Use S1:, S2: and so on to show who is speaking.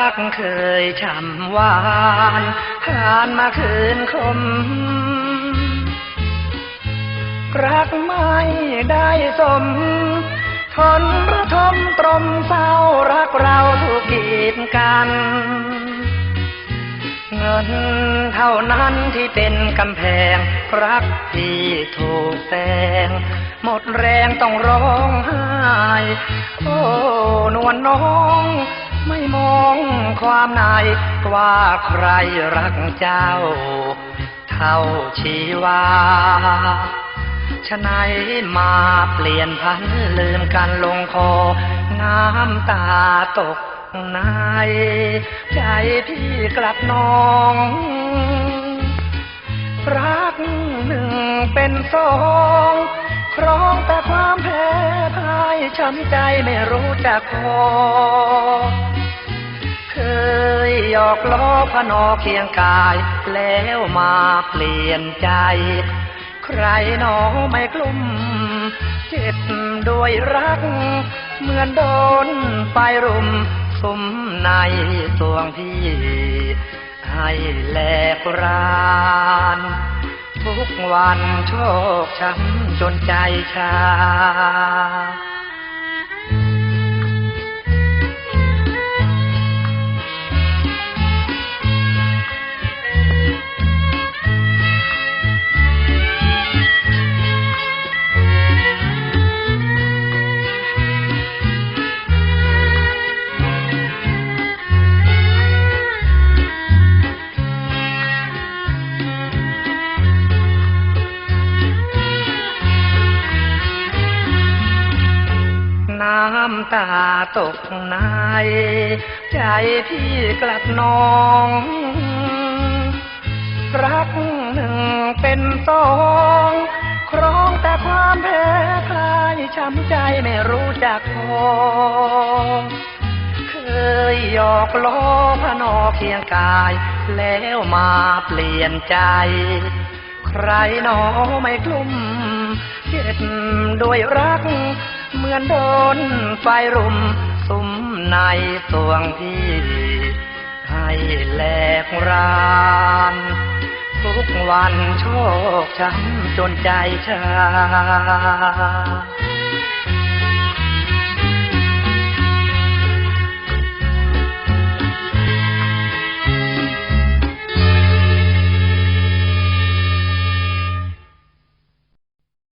S1: รักเคยช่ำหวานผ่านมาคืนคม รักไม่ได้สม ทนระทมตรมเศร้ารักเราถูกกีดกัน เงินเท่านั้นที่เป็นกำแพง รักที่ถูกแซงหมดแรงต้องร้องไห้ โอ้ นวลน้อง ไม่มองความในว่าใครรักเจ้า เท่าชีวาฉะไหนมาเปลี่ยนพันลืมกันลงคอ น้ำตาตกในใจพี่กลับนองรักหนึ่งเป็นสองครองแต่ความแพ้พ่ายช้ำใจไม่รู้จักพอ เคยหยอกล้อพนอเคียงกาย แล้วมาเปลี่ยนใจ ใครหนอไม่กลุ้มเจ็บด้วยรัก เหมือนโดนไฟรุม สุมในสวงพี่ ให้แหลกรานทุกวันโชคช้ำจนใจชาำตาตกในใจพี่กลัดนอง รักหนึ่งเป็นสองครองแต่ความแพ้พลายช้ำใจไม่รู้จักพอเคยหยอกล้อพนอเคียงกาย แล้วมาเปลี่ยนใจ ใครหนอไม่กลุ้มเจ็บด้วยรัก เหมือนโดนไฟรุมสุมในสวงที่ให้แหลกรานทุกวันโชคช้ำจนใจชา